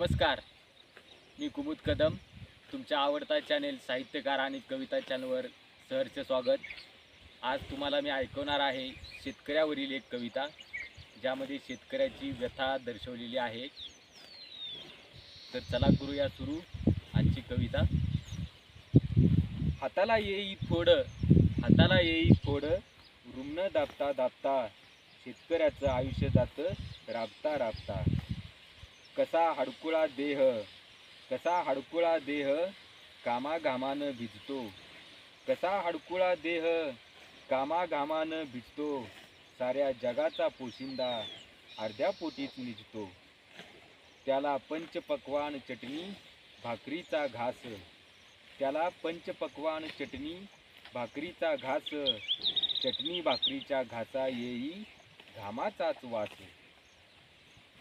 नमस्कार. मी कुमुद कदम. तुमच्या आवडता चॅनेल साहित्यकार आणि कविता चॅनलवर सहर्ष स्वागत. आज तुम्हाला मी ऐकवणार आहे शेतकऱ्यावरील एक कविता ज्यामध्ये शेतकऱ्याची व्यथा दर्शवलेली आहे. तर चला करूया सुरू आजची कविता. हाताला येई फोड हाताला येई फोड रुग्ण दाबता दाबता शेतकऱ्याचं आयुष्य जातं राबता राबता. कसा हडकुळा देह कसा हडकुळा देह कामाघामानं भिजतो. कसा हडकुळा देह कामाघामानं भिजतो. साऱ्या जगाचा पोशिंदा अर्ध्या पोटीच निजतो. त्याला पंचपक्वान चटणी भाकरीचा घास. त्याला पंचपक्वान चटणी भाकरीचा घास. चटणी भाकरीच्या घासा येई घामाचाच वास.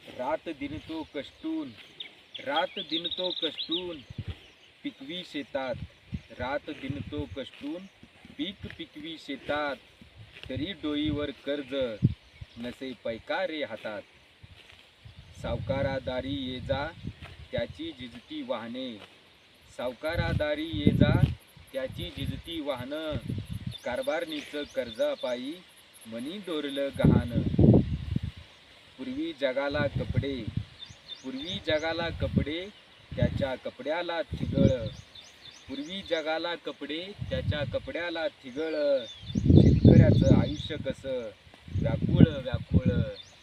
रात दिन तो कष्टून रात दिन तो कष्टून पिकवी शेतात. रात दिन तो कष्टून पीक पिकवी शेतात. तरी डोईवर कर्ज नसे पैकारे हातात. सावकारादारी ये जा त्याची जिजती वाहने. सावकारादारी ये जा त्याची जिजती वाहनं. कारभारणीचं कर्जापायी मनी डोरलं गहाणं. पूर्वी जगाला कपडे. पूर्वी जगाला कपडे त्याच्या कपड्याला थिगळ. पूर्वी जगाला कपडे त्याच्या कपड्याला थिगळ. शेतकऱ्याचं आयुष्य कसं? व्याकुळ व्याकुळ.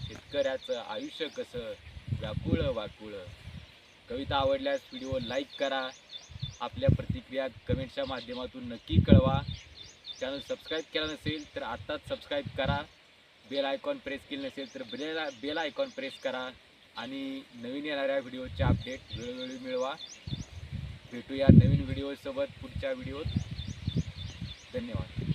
शेतकऱ्याचं आयुष्य कसं? व्याकुळ वाकुळ कविता आवडल्यास व्हिडिओ लाईक करा. आपल्या प्रतिक्रिया कमेंटच्या माध्यमातून नक्की कळवा. चॅनल सबस्क्राईब केला नसेल तर आत्ताच सबस्क्राईब करा. बेल आयकॉन प्रेस केले नसेल तर बेल बेल आयकॉन प्रेस करा आणि नवीन येणाऱ्या व्हिडिओचे अपडेट वेळोवेळी मिळवा. भेटूया नवीन व्हिडिओसोबत पुढच्या व्हिडिओत धन्यवाद.